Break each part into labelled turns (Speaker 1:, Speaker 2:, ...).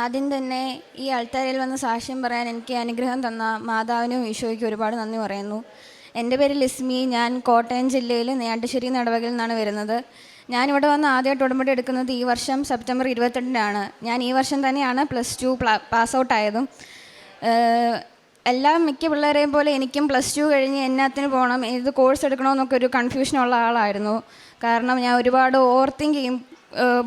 Speaker 1: ആദ്യം തന്നെ ഈ അൾത്താരയിൽ വന്ന് സാക്ഷ്യം പറയാൻ എനിക്ക് അനുഗ്രഹം തന്ന മാതാവിനും ഈശോയ്ക്കും ഒരുപാട് നന്ദി പറയുന്നു. എന്റെ പേര് ലിസ്മി. ഞാൻ കോട്ടയം ജില്ലയിൽ നെയ്യാട്ടുശ്ശേരി നടവകയിൽ നിന്നാണ് വരുന്നത്. ഞാനിവിടെ വന്ന് ആദ്യമായിട്ട് ഉടമ്പടി എടുക്കുന്നത് ഈ വർഷം സെപ്റ്റംബർ ഇരുപത്തെട്ടിനാണ്. ഞാൻ ഈ വർഷം തന്നെയാണ് പ്ലസ് ടു പാസ് ഔട്ട് ആയതും. എല്ലാ മിക്ക പിള്ളേരെയും പോലെ എനിക്കും പ്ലസ് ടു കഴിഞ്ഞ് എന്നാത്തിന് പോകണം. ഏത് കോഴ്സ് എടുക്കണമെന്നൊക്കെ ഒരു കൺഫ്യൂഷനുള്ള ആളായിരുന്നു. കാരണം ഞാൻ ഒരുപാട് ഓവർ തിങ്ക് ചെയ്യും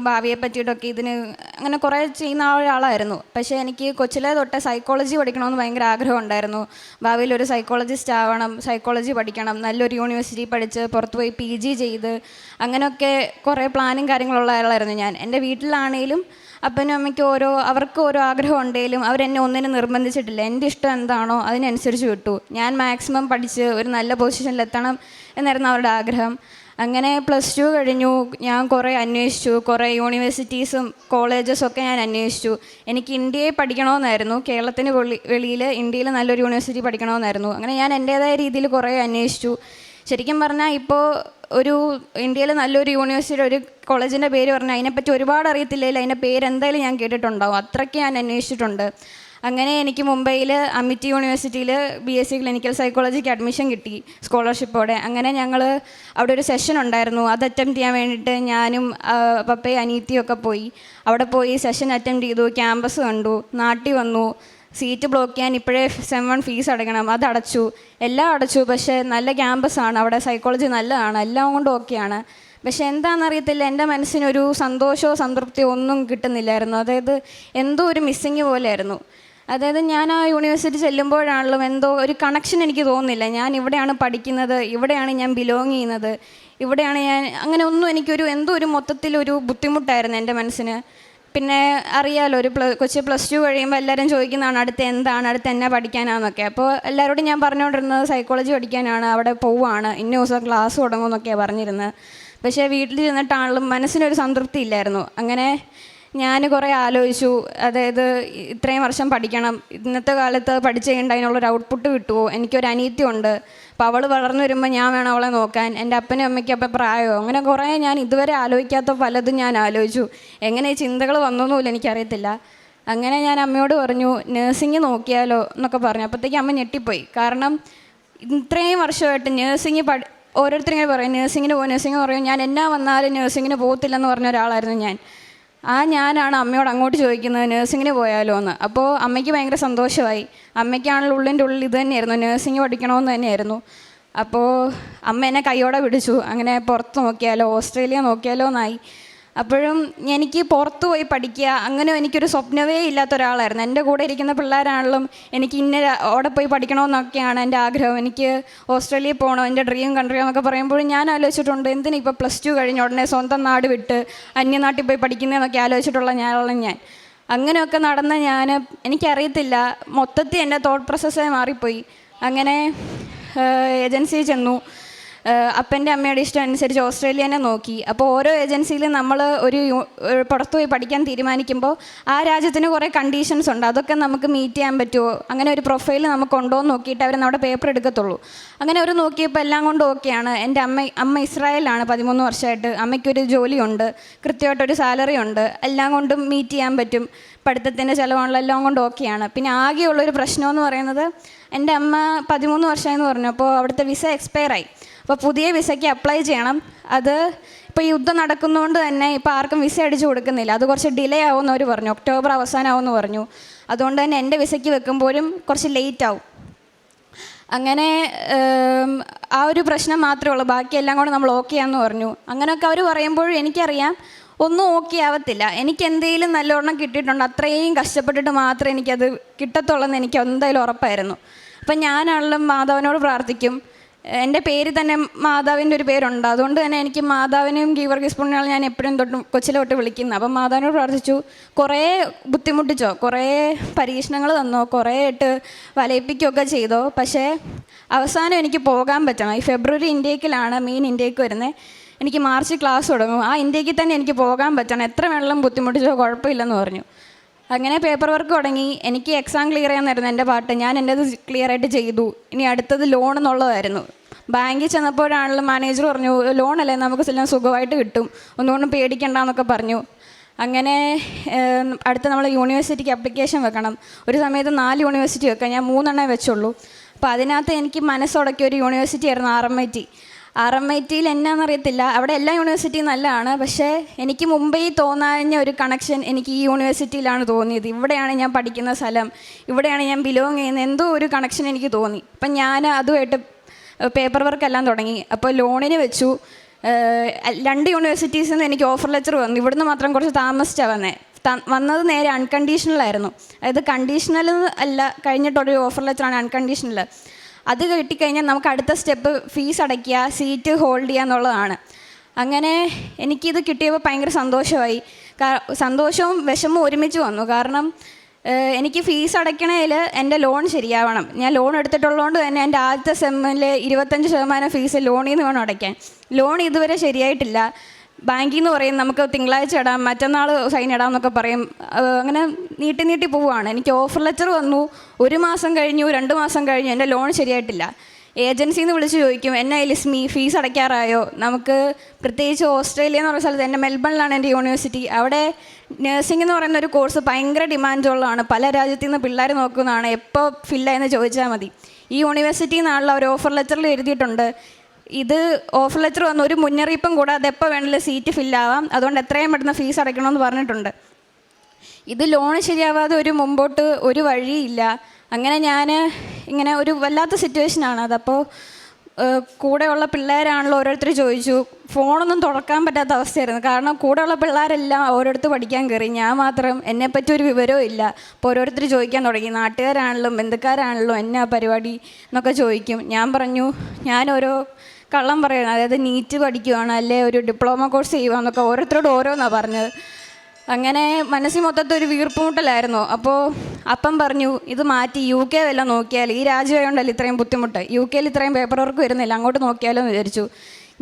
Speaker 1: ഭാവിയെ പറ്റിയിട്ടൊക്കെ ഇതിന് അങ്ങനെ കുറേ ചെയ്യുന്ന ഒരാളായിരുന്നു. പക്ഷേ എനിക്ക് കൊച്ചിലെ തൊട്ട് സൈക്കോളജി പഠിക്കണമെന്ന് ഭയങ്കര ആഗ്രഹം ഉണ്ടായിരുന്നു. ഭാവിയിൽ ഒരു സൈക്കോളജിസ്റ്റ് ആവണം സൈക്കോളജി പഠിക്കണം നല്ലൊരു യൂണിവേഴ്സിറ്റി പഠിച്ച് പുറത്ത് പോയി പി ജി ചെയ്ത് അങ്ങനെയൊക്കെ കുറേ പ്ലാനും കാര്യങ്ങളുള്ള ആളായിരുന്നു ഞാൻ. എന്റെ വീട്ടിലാണേലും അപ്പനും അമ്മയ്ക്ക് ഓരോ അവർക്ക് ഓരോ ആഗ്രഹം ഉണ്ടെങ്കിലും അവരെന്നെ ഒന്നിനും നിർബന്ധിച്ചിട്ടില്ല. എന്റെ ഇഷ്ടം എന്താണോ അതിനനുസരിച്ച് വിട്ടു. ഞാൻ മാക്സിമം പഠിച്ച് ഒരു നല്ല പൊസിഷനിലെത്തണം എന്നായിരുന്നു അവരുടെ ആഗ്രഹം. അങ്ങനെ പ്ലസ് ടു കഴിഞ്ഞു. ഞാൻ കുറേ അന്വേഷിച്ചു. കുറേ യൂണിവേഴ്സിറ്റീസും കോളേജസും ഒക്കെ ഞാൻ അന്വേഷിച്ചു. എനിക്ക് ഇന്ത്യയെ പഠിക്കണമെന്നായിരുന്നു. കേരളത്തിന് വെളി വെളിയിൽ ഇന്ത്യയിൽ നല്ലൊരു യൂണിവേഴ്സിറ്റി പഠിക്കണമെന്നായിരുന്നു. അങ്ങനെ ഞാൻ എന്റേതായ രീതിയിൽ കുറേ അന്വേഷിച്ചു. ശരിക്കും പറഞ്ഞാൽ ഇപ്പോൾ ഒരു ഇന്ത്യയിൽ നല്ലൊരു യൂണിവേഴ്സിറ്റി ഒരു കോളേജിന്റെ പേര് പറഞ്ഞാൽ അതിനെപ്പറ്റി ഒരുപാട് അറിയത്തില്ലെങ്കിൽ അതിന്റെ പേര് എന്തായാലും ഞാൻ കേട്ടിട്ടുണ്ടാവും. അത്രയ്ക്ക് ഞാൻ അന്വേഷിച്ചിട്ടുണ്ട്. അങ്ങനെ എനിക്ക് മുംബൈയിൽ അമിറ്റി യൂണിവേഴ്സിറ്റിയിൽ ബി എസ് സി ക്ലിനിക്കൽ സൈക്കോളജിക്ക് അഡ്മിഷൻ കിട്ടി സ്കോളർഷിപ്പോടെ. അങ്ങനെ ഞങ്ങൾ അവിടെ ഒരു സെഷൻ ഉണ്ടായിരുന്നു. അത് അറ്റംപ്റ്റ് ചെയ്യാൻ വേണ്ടിയിട്ട് ഞാനും പപ്പയും അനീത്തിയും ഒക്കെ പോയി. അവിടെ പോയി സെഷൻ അറ്റംപ്റ്റ് ചെയ്തു. ക്യാമ്പസ് കണ്ടു. നാട്ടിൽ വന്നു. സീറ്റ് ബ്ലോക്ക് ചെയ്യാൻ ഇപ്പോഴേ സെം വൺ ഫീസ് അടയ്ക്കണം. അത് അടച്ചു. എല്ലാം അടച്ചു. പക്ഷേ നല്ല ക്യാമ്പസാണ് അവിടെ സൈക്കോളജി നല്ലതാണ്. എല്ലാം കൊണ്ടും ഓക്കെയാണ് പക്ഷെ എന്താണെന്നറിയത്തില്ല എന്റെ മനസ്സിനൊരു സന്തോഷമോ സംതൃപ്തിയോ ഒന്നും കിട്ടുന്നില്ലായിരുന്നു. അതായത് എന്തോ ഒരു മിസ്സിങ് പോലെയായിരുന്നു അതായത് ഞാൻ ആ യൂണിവേഴ്സിറ്റി ചെല്ലുമ്പോഴാണല്ലോ എന്തോ ഒരു കണക്ഷൻ എനിക്ക് തോന്നുന്നില്ല. ഞാൻ ഇവിടെയാണ് പഠിക്കുന്നത് ഇവിടെയാണ് ഞാൻ ബിലോങ് ചെയ്യുന്നത് ഇവിടെയാണ് ഞാൻ അങ്ങനെ ഒന്നും എനിക്കൊരു എന്തോ ഒരു മൊത്തത്തിലൊരു ബുദ്ധിമുട്ടായിരുന്നു എന്റെ മനസ്സിന്. പിന്നെ അറിയാലോ ഒരു പ്ലസ് കൊച്ചു പ്ലസ് ടു കഴിയുമ്പോൾ എല്ലാവരും ചോദിക്കുന്നതാണ് അടുത്ത് എന്താണ്? അടുത്ത് എന്നാ പഠിക്കാനാണെന്നൊക്കെ അപ്പോൾ എല്ലാവരോടും ഞാൻ പറഞ്ഞുകൊണ്ടിരുന്നത് സൈക്കോളജി പഠിക്കാനാണ് അവിടെ പോവുകയാണ് ഇന്ന ദിവസം ക്ലാസ് തുടങ്ങുമെന്നൊക്കെയാണ് പറഞ്ഞിരുന്നത്. പക്ഷേ വീട്ടിൽ ചെന്നിട്ടാണെങ്കിലും മനസ്സിനൊരു സംതൃപ്തി ഇല്ലായിരുന്നു. അങ്ങനെ ഞാൻ കുറേ ആലോചിച്ചു. അതായത് ഇത്രയും വർഷം പഠിക്കണം. ഇന്നത്തെ കാലത്ത് പഠിച്ചു കഴിഞ്ഞാൽ അതിനുള്ളൊരു ഔട്ട്പുട്ട് കിട്ടുമോ എനിക്കൊരു അനീത്യമുണ്ട് അപ്പോൾ അവൾ വളർന്നു വരുമ്പോൾ ഞാൻ വേണം അവളെ നോക്കാൻ. എന്റെ അപ്പനും അമ്മയ്ക്കും അപ്പം പ്രായമോ? അങ്ങനെ കുറേ ഞാൻ ഇതുവരെ ആലോചിക്കാത്ത പലതും ഞാൻ ആലോചിച്ചു. എങ്ങനെ ഈ ചിന്തകൾ വന്നൊന്നുമില്ല എനിക്കറിയത്തില്ല. അങ്ങനെ ഞാൻ അമ്മയോട് പറഞ്ഞു നേഴ്സിംഗ് നോക്കിയാലോ? എന്നൊക്കെ പറഞ്ഞു. അപ്പോഴത്തേക്ക് അമ്മ ഞെട്ടിപ്പോയി. കാരണം ഇത്രയും വർഷമായിട്ട് നേഴ്സിംഗ് പഠി ഓരോരുത്തരും ഇങ്ങനെ പറയും നേഴ്സിങ്ങിന് പോകും നേഴ്സിംഗ് പറയും ഞാൻ എന്നാ വന്നാലും നേഴ്സിങ്ങിന് പോകത്തില്ലെന്ന് പറഞ്ഞ ഒരാളായിരുന്നു ഞാൻ. ആ ഞാനാണ് അമ്മയോട് അങ്ങോട്ട് ചോദിക്കുന്നത് നേഴ്സിങ്ങിന് പോയാലോ? എന്ന്. അപ്പോൾ അമ്മയ്ക്ക് ഭയങ്കര സന്തോഷമായി. അമ്മയ്ക്കാണല്ലോ ഉള്ളിന്റെ ഉള്ളിൽ ഇത് തന്നെയായിരുന്നു. നേഴ്സിംഗ് പഠിക്കണമെന്ന് തന്നെയായിരുന്നു. അപ്പോൾ അമ്മ എന്നെ കൈയോടെ പിടിച്ചു. അങ്ങനെ പുറത്ത് നോക്കിയാലോ ഓസ്ട്രേലിയ നോക്കിയാലോ എന്നായി. അപ്പോഴും എനിക്ക് പുറത്ത് പോയി പഠിക്കുക അങ്ങനെ എനിക്കൊരു സ്വപ്നവേ ഇല്ലാത്ത ഒരാളായിരുന്നു. എന്റെ കൂടെ ഇരിക്കുന്ന പിള്ളേരാണെങ്കിലും എനിക്ക് ഇന്ന അവിടെ പോയി പഠിക്കണമെന്നൊക്കെയാണ് എന്റെ ആഗ്രഹം. എനിക്ക് ഓസ്ട്രേലിയയിൽ പോകണം എന്റെ ഡ്രീം കൺട്രി എന്നൊക്കെ പറയുമ്പോഴും ഞാൻ ആലോചിച്ചിട്ടുണ്ട് എന്തിനാ ഇപ്പോൾ പ്ലസ് ടു കഴിഞ്ഞ ഉടനെ സ്വന്തം നാട് വിട്ട് അന്യനാട്ടിൽ പോയി പഠിക്കുന്നതെന്നൊക്കെ ആലോചിച്ചിട്ടുള്ള ഞാനുള്ള ഞാൻ. അങ്ങനെയൊക്കെ നടന്ന ഞാൻ എനിക്കറിയത്തില്ല മൊത്തത്തിൽ എന്റെ തോട്ട് പ്രോസസ്സേ മാറിപ്പോയി. അങ്ങനെ ഏജൻസിയിൽ ചെന്നു. അപ്പന്റെ അമ്മയുടെ ഇഷ്ടം അനുസരിച്ച് ഓസ്ട്രേലിയനെ നോക്കി. അപ്പോൾ ഓരോ ഏജൻസിയിലും നമ്മൾ ഒരു പുറത്തുപോയി പോയി പഠിക്കാൻ തീരുമാനിക്കുമ്പോൾ ആ രാജ്യത്തിന് കുറേ കണ്ടീഷൻസ് ഉണ്ട്. അതൊക്കെ നമുക്ക് മീറ്റ് ചെയ്യാൻ പറ്റുമോ? അങ്ങനെ ഒരു പ്രൊഫൈൽ നമുക്ക് എന്ന് നോക്കിയിട്ട് അവർ നമ്മുടെ പേപ്പർ എടുക്കത്തുള്ളൂ. അങ്ങനെ അവർ നോക്കിയപ്പോൾ എല്ലാം കൊണ്ടും ഓക്കെയാണ് എന്റെ അമ്മ അമ്മ ഇസ്രായേലാണ് പതിമൂന്ന് വർഷമായിട്ട്. അമ്മയ്ക്കൊരു ജോലിയുണ്ട്. കൃത്യമായിട്ടൊരു സാലറി ഉണ്ട്. എല്ലാം കൊണ്ടും മീറ്റ് ചെയ്യാൻ പറ്റും. പഠിത്തത്തിന്റെ ചിലവാണല്ലോ എല്ലാം കൊണ്ടും ഓക്കെയാണ് പിന്നെ ആകെയുള്ളൊരു പ്രശ്നമെന്ന് പറയുന്നത് എന്റെ അമ്മ പതിമൂന്ന് വർഷമായെന്ന് പറഞ്ഞു. അപ്പോൾ അവിടുത്തെ വിസ എക്സ്പയർ ആയി. അപ്പോൾ പുതിയ വിസയ്ക്ക് അപ്ലൈ ചെയ്യണം. അത് ഇപ്പോൾ യുദ്ധം നടക്കുന്നതുകൊണ്ട് തന്നെ ഇപ്പോൾ ആർക്കും വിസ അടിച്ചു കൊടുക്കുന്നില്ല. അത് കുറച്ച് ഡിലേ ആവുമെന്ന് അവർ പറഞ്ഞു. ഒക്ടോബർ അവസാനമാവുമെന്ന് പറഞ്ഞു. അതുകൊണ്ട് തന്നെ എന്റെ വിസയ്ക്ക് വെക്കുമ്പോഴും കുറച്ച് ലേറ്റ് ആവും. അങ്ങനെ ആ ഒരു പ്രശ്നം മാത്രമേ ഉള്ളൂ. ബാക്കിയെല്ലാം കൂടെ നമ്മൾ ഓക്കെ ആണെന്ന് പറഞ്ഞു. അങ്ങനെയൊക്കെ അവർ പറയുമ്പോഴും എനിക്കറിയാം. ഒന്നും ഓക്കെ ആവത്തില്ല. എനിക്ക് എന്തെങ്കിലും നല്ലോണം കിട്ടിയിട്ടുണ്ട്. അത്രയും കഷ്ടപ്പെട്ടിട്ട് മാത്രമേ എനിക്കത് കിട്ടത്തുള്ളൂ എന്ന് എനിക്ക് എന്തായാലും ഉറപ്പായിരുന്നു. അപ്പം ഞാനാണെങ്കിലും മാതാവിനോട് പ്രാർത്ഥിക്കും. എന്റെ പേര് തന്നെ മാതാവിന്റെ ഒരു പേരുണ്ട്. അതുകൊണ്ട് തന്നെ എനിക്ക് മാതാവിനെയും ഗീവർഗീസ് പുണ്യാളും ഞാൻ എപ്പോഴും തൊട്ട് കൊച്ചിലെ തൊട്ട് വിളിക്കുന്നത് അപ്പം മാതാവിനോട് പ്രാർത്ഥിച്ചു. കുറേ ബുദ്ധിമുട്ടിച്ചോ? കുറേ പരീക്ഷണങ്ങൾ തന്നോ? കുറേ ഇട്ട് വലയിപ്പിക്കുകയൊക്കെ ചെയ്തോ? പക്ഷേ അവസാനം എനിക്ക് പോകാൻ പറ്റണം. ഈ ഫെബ്രുവരി ഇന്ത്യക്കിലാണ് മെയിൻ ഇന്ത്യയ്ക്ക് വരുന്നത് എനിക്ക് മാർച്ച് ക്ലാസ് തുടങ്ങും. ആ ഇന്ത്യയ്ക്ക് തന്നെ എനിക്ക് പോകാൻ പറ്റണം. എത്ര വെള്ളം ബുദ്ധിമുട്ടിച്ചോ? കുഴപ്പമില്ലെന്ന് പറഞ്ഞു. അങ്ങനെ പേപ്പർ വർക്ക് തുടങ്ങി. എനിക്ക് എക്സാം ക്ലിയർ ചെയ്യാനായിരുന്നു എന്റെ പാട്ട് ഞാൻ എന്റെത് ക്ലിയർ ആയിട്ട് ചെയ്തു. ഇനി അടുത്തത് ലോൺ എന്നുള്ളതായിരുന്നു. ബാങ്കിൽ ചെന്നപ്പോഴാണല്ലോ മാനേജർ പറഞ്ഞു ലോൺ അല്ലേ? നമുക്ക് എല്ലാം സുഖമായിട്ട് കിട്ടും. ഒന്നുകൊണ്ടും പേടിക്കണ്ടെന്നൊക്കെ പറഞ്ഞു. അങ്ങനെ അടുത്ത നമ്മൾ യൂണിവേഴ്സിറ്റിക്ക് അപ്ലിക്കേഷൻ വെക്കണം. ഒരു സമയത്ത് നാല് യൂണിവേഴ്സിറ്റി വെക്കാം. ഞാൻ മൂന്നെണ്ണേ വെച്ചുള്ളൂ. അപ്പോൾ അതിനകത്ത് എനിക്ക് മനസ്സുടക്കിയ ഒരു യൂണിവേഴ്സിറ്റി ആയിരുന്നു R M I T R M I ടിയിൽ എന്നാണെന്നറിയത്തില്ല അവിടെ എല്ലാ യൂണിവേഴ്സിറ്റിയും നല്ലതാണ്. പക്ഷേ എനിക്ക് മുംബൈ തോന്നാഞ്ഞ ഒരു കണക്ഷൻ എനിക്ക് ഈ യൂണിവേഴ്സിറ്റിയിലാണ് തോന്നിയത്. ഇവിടെയാണ് ഞാൻ പഠിക്കുന്ന സ്ഥലം. ഇവിടെയാണ് ഞാൻ ബിലോങ് ചെയ്യുന്ന എന്തോ ഒരു കണക്ഷൻ എനിക്ക് തോന്നി. അപ്പം ഞാൻ അതുമായിട്ട് പേപ്പർ വർക്ക് എല്ലാം തുടങ്ങി. അപ്പോൾ ലോണിന് വെച്ചു. രണ്ട് യൂണിവേഴ്സിറ്റീസിൽ നിന്ന് എനിക്ക് ഓഫർ ലെറ്റർ വന്നു. ഇവിടുന്ന് മാത്രം കുറച്ച് താമസിച്ചാണ് വന്നത് വന്നത് നേരെ അൺകണ്ടീഷണലായിരുന്നു അതായത് കണ്ടീഷണൽ അല്ല കഴിഞ്ഞിട്ടൊരു ഓഫർ ലെറ്ററാണ് അൺകണ്ടീഷണൽ അത് കിട്ടിക്കഴിഞ്ഞാൽ നമുക്ക് അടുത്ത സ്റ്റെപ്പ് ഫീസ് അടയ്ക്കുക സീറ്റ് ഹോൾഡ് ചെയ്യുക എന്നുള്ളതാണ്. അങ്ങനെ എനിക്കിത് കിട്ടിയപ്പോൾ ഭയങ്കര സന്തോഷമായി. സന്തോഷവും വിഷമവും ഒരുമിച്ച് വന്നു. കാരണം എനിക്ക് ഫീസ് അടയ്ക്കണേൽ എന്റെ ലോൺ ശരിയാവണം. ഞാൻ ലോൺ എടുത്തിട്ടുള്ളതുകൊണ്ട് തന്നെ എന്റെ ആദ്യത്തെ സെമ്മിൽ ഇരുപത്തഞ്ച് ശതമാനം ഫീസ് ലോണിൽ നിന്ന് വേണം അടയ്ക്കാൻ. ലോൺ ഇതുവരെ ശരിയായിട്ടില്ല. ബാങ്കിൽ നിന്ന് പറയും നമുക്ക് തിങ്കളാഴ്ച ഇടാം മറ്റന്നാൾ സൈൻ ഇടാം എന്നൊക്കെ പറയും അങ്ങനെ നീട്ടി നീട്ടി പോവുകയാണ്. എനിക്ക് ഓഫർ ലെറ്റർ വന്നു. ഒരു മാസം കഴിഞ്ഞു രണ്ട് മാസം കഴിഞ്ഞു എന്റെ ലോൺ ശരിയായിട്ടില്ല. ഏജൻസിയിൽ നിന്ന് വിളിച്ച് ചോദിക്കും എന്നെ ലിസ്മി ഫീസ് അടയ്ക്കാറായോ? നമുക്ക് പ്രത്യേകിച്ച് ഓസ്ട്രേലിയ എന്ന് പറഞ്ഞ സ്ഥലത്ത് എന്റെ മെൽബണിലാണ് എന്റെ യൂണിവേഴ്സിറ്റി. അവിടെ നഴ്സിംഗ് എന്ന് പറയുന്ന ഒരു കോഴ്സ് ഭയങ്കര ഡിമാൻഡുള്ളതാണ്. പല രാജ്യത്തു നിന്ന് പിള്ളേർ നോക്കുന്നതാണ് എപ്പോൾ ഫില്ലായെന്ന് ചോദിച്ചാൽ മതി. ഈ യൂണിവേഴ്സിറ്റി നിന്നുള്ള ഒരു ഓഫർ ലെറ്ററിൽ എഴുതിയിട്ടുണ്ട്. ഇത് ഓഫർ ലെറ്റർ വന്ന ഒരു മുന്നറിയിപ്പും കൂടാതെ എപ്പോൾ വേണമെങ്കിലും സീറ്റ് ഫില്ലാവാം. അതുകൊണ്ട് എത്രയും പെട്ടെന്ന് ഫീസ് അടയ്ക്കണമെന്ന് പറഞ്ഞിട്ടുണ്ട്. ഇത് ലോൺ ശരിയാവാതെ ഒരു മുമ്പോട്ട് ഒരു വഴിയില്ല. അങ്ങനെ ഞാൻ ഇങ്ങനെ ഒരു വല്ലാത്ത സിറ്റുവേഷനാണ് അതപ്പോൾ കൂടെയുള്ള പിള്ളേരാണല്ലോ ഓരോരുത്തർ ചോദിച്ചു. ഫോണൊന്നും തുറക്കാൻ പറ്റാത്ത അവസ്ഥയായിരുന്നു. കാരണം കൂടെയുള്ള പിള്ളേരെല്ലാം ഓരോരുത്തർ പഠിക്കാൻ കയറി ഞാൻ മാത്രം എന്നെപ്പറ്റി ഒരു വിവരവും ഇല്ല. അപ്പോൾ ഓരോരുത്തർ ചോദിക്കാൻ തുടങ്ങി. നാട്ടുകാരാണല്ലോ ബന്ധുക്കാരാണല്ലോ എന്നാ പരിപാടി എന്നൊക്കെ ചോദിക്കും. ഞാൻ പറഞ്ഞു ഞാൻ ഓരോ കള്ളം പറയുന്നത്. അതായത് നീറ്റ് പഠിക്കുവാണ് അല്ലെ ഒരു ഡിപ്ലോമ കോഴ്സ് ചെയ്യുവാന്നൊക്കെ ഓരോരുത്തരോട് ഓരോന്നാണ് പറഞ്ഞത്. അങ്ങനെ മനസ്സിൽ മൊത്തത്തിൽ ഒരു വീർപ്പുമുട്ടലായിരുന്നു. അപ്പോൾ അപ്പം പറഞ്ഞു ഇത് മാറ്റി യു കെ വല്ല നോക്കിയാൽ ഈ രാജ്യമായതുകൊണ്ടല്ല ഇത്രയും ബുദ്ധിമുട്ട്? യു കെയിൽ ഇത്രയും പേപ്പർ വർക്ക് വരുന്നില്ല അങ്ങോട്ട് നോക്കിയാലോ എന്ന് വിചാരിച്ചു.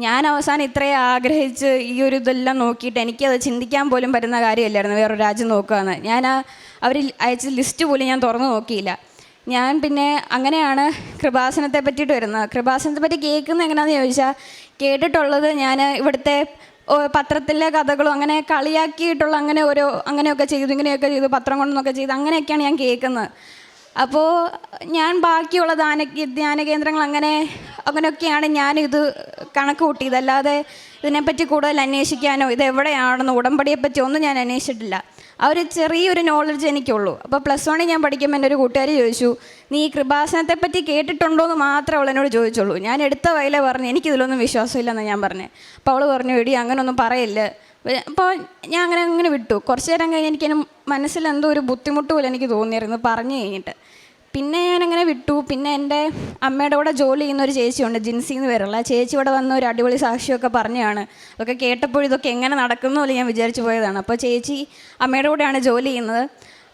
Speaker 1: ഞാൻ അവസാനം ഇത്രയും ആഗ്രഹിച്ച് ഈ ഒരു ഇതെല്ലാം നോക്കിയിട്ട് എനിക്കത് ചിന്തിക്കാൻ പോലും പറ്റുന്ന കാര്യമല്ലായിരുന്നു വേറൊരു രാജ്യം നോക്കുകയെന്ന് ഞാൻ അവർ അയച്ച ലിസ്റ്റ് പോലും ഞാൻ തുറന്നു നോക്കിയില്ല. ഞാൻ പിന്നെ അങ്ങനെയാണ് കൃപാസനത്തെ പറ്റിയിട്ട് വരുന്നത്. കൃപാസനത്തെ പറ്റി കേൾക്കുന്നത് എങ്ങനെയാണെന്ന് ചോദിച്ചാൽ കേട്ടിട്ടുള്ളത് ഞാൻ ഇവിടുത്തെ പത്രത്തിലെ കഥകളും അങ്ങനെ കളിയാക്കിയിട്ടുള്ള അങ്ങനെ ഓരോ അങ്ങനെയൊക്കെ ചെയ്തു ഇങ്ങനെയൊക്കെ ചെയ്തു പത്രം കൊണ്ടൊന്നൊക്കെ ചെയ്തു അങ്ങനെയൊക്കെയാണ് ഞാൻ കേൾക്കുന്നത്. അപ്പോൾ ഞാൻ ബാക്കിയുള്ള ധ്യാന ധ്യാന കേന്ദ്രങ്ങൾ അങ്ങനെ അങ്ങനെയൊക്കെയാണ് ഞാനിത് കണക്ക് കൂട്ടിയത്. അല്ലാതെ ഇതിനെപ്പറ്റി കൂടുതൽ അന്വേഷിക്കാനോ ഇത് എവിടെയാണെന്ന് ഉടമ്പടിയെപ്പറ്റി ഒന്നും ഞാൻ അന്വേഷിച്ചിട്ടില്ല. ആ ഒരു ചെറിയൊരു നോളജ് എനിക്കുള്ളൂ. അപ്പോൾ പ്ലസ് വണ്ണിൽ ഞാൻ പഠിക്കുമ്പോൾ എന്റെ ഒരു കൂട്ടുകാർ ചോദിച്ചു നീ ഈ കൃപാസനത്തെ പറ്റി കേട്ടിട്ടുണ്ടോ എന്ന് മാത്രമേ അവൾ എന്നോട് ചോദിച്ചുള്ളൂ. ഞാൻ എടുത്ത വയലെ പറഞ്ഞു എനിക്കിതിലൊന്നും വിശ്വാസമില്ലെന്ന് ഞാൻ പറഞ്ഞു. അപ്പോൾ അവൾ പറഞ്ഞു എടി അങ്ങനൊന്നും പറയില്ല. അപ്പോൾ ഞാൻ അങ്ങനെ അങ്ങനെ വിട്ടു. കുറച്ച് നേരം കഴിഞ്ഞ് എനിക്ക് മനസ്സിൽ എന്തോ ഒരു ബുദ്ധിമുട്ട് പോലെ എനിക്ക് തോന്നിയിരുന്നു പറഞ്ഞു കഴിഞ്ഞിട്ട്. പിന്നെ ഞാനങ്ങനെ വിട്ടു. പിന്നെ എന്റെ അമ്മയുടെ കൂടെ ജോലി ചെയ്യുന്ന ഒരു ചേച്ചിയുണ്ട് ജിൻസി എന്ന് പേരുള്ള. ചേച്ചി ഇവിടെ വന്ന ഒരു അടിപൊളി സാക്ഷിയൊക്കെ പറഞ്ഞതാണ്. അതൊക്കെ കേട്ടപ്പോൾ ഇതൊക്കെ എങ്ങനെ നടക്കുന്നു പോലെ ഞാൻ വിചാരിച്ചു പോയതാണ്. അപ്പോൾ ചേച്ചി അമ്മയുടെ കൂടെയാണ് ജോലി ചെയ്യുന്നത്.